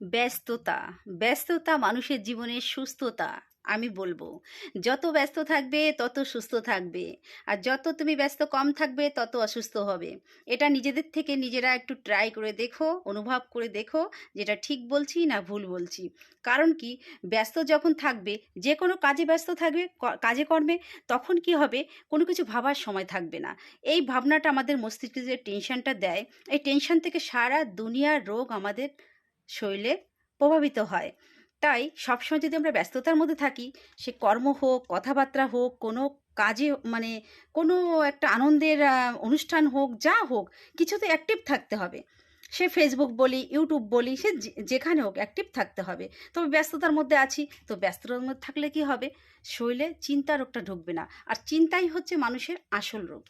ব্যস্ততা ব্যস্ততা মানুষের জীবনের সুস্থতা, আমি বলব। যত ব্যস্ত থাকবে, তত সুস্থ থাকবে। আর যত তুমি ব্যস্ত কম থাকবে, তত অসুস্থ হবে। এটা নিজেদের থেকে নিজেরা একটু ট্রাই করে দেখো, অনুভব করে দেখো, যেটা ঠিক বলছি না ভুল বলছি। কারণ কি, ব্যস্ত যখন থাকবে, যে কোনো কাজে ব্যস্ত থাকবে কাজে কর্মে, তখন কি হবে, কোনো কিছু ভাবার সময় থাকবে না। এই ভাবনাটা আমাদের মস্তিষ্কে যে টেনশনটা দেয়, এই টেনশন থেকে সারা দুনিয়ার রোগ আমাদের শরীরে প্রভাবিত হয়। তাই সবসময় যদি আমরা ব্যস্ততার মধ্যে থাকি, সে কর্ম হোক, কথাবার্তা হোক, কোনো কাজে মানে কোনো একটা আনন্দের অনুষ্ঠান হোক, যা হোক, কিছুতে অ্যাক্টিভ থাকতে হবে। সে ফেসবুক বলি ইউটিউব বলি, সে যেখানে হোক অ্যাক্টিভ থাকতে হবে। তবে ব্যস্ততার মধ্যে আছি, তো ব্যস্ততার মধ্যে থাকলে কি হবে? শরীরে চিন্তা রোগটা ঢুকবে না। আর চিন্তাই হচ্ছে মানুষের আসল রোগ।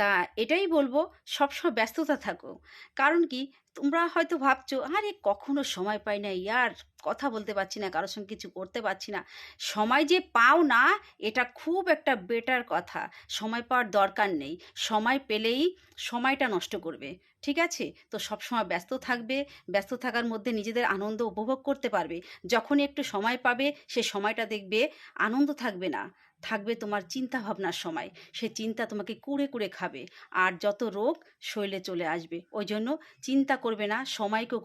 তা এটাই বলব, সবসময় ব্যস্ততা থাকো। কারণ কি, তোমরা হয়তো ভাবছ, আরে, কখনো সময় পাই না, ইয়ার কথা বলতে পারছি না, কারোর সঙ্গে কিছু করতে পারছি না। সময় যে পাও না, এটা খুব একটা বেটার কথা। সময় পাওয়ার দরকার নেই। সময় পেলেই সময়টা নষ্ট করবে, ঠিক আছে? তো সবসময় ব্যস্ত থাকবে, ব্যস্ত থাকার মধ্যে নিজেদের আনন্দ উপভোগ করতে পারবে। যখনই একটু সময় পাবে, সে সময়টা দেখবে, আনন্দ থাকবে না। থাকবে তোমার চিন্তা ভাবনার সময়। সে চিন্তা তোমাকে কুড়ে কুড়ে খাবে। আর যত রোগ শরীরে চলে আসবে। ওই জন্য চিন্তা করবে না, সময়কেও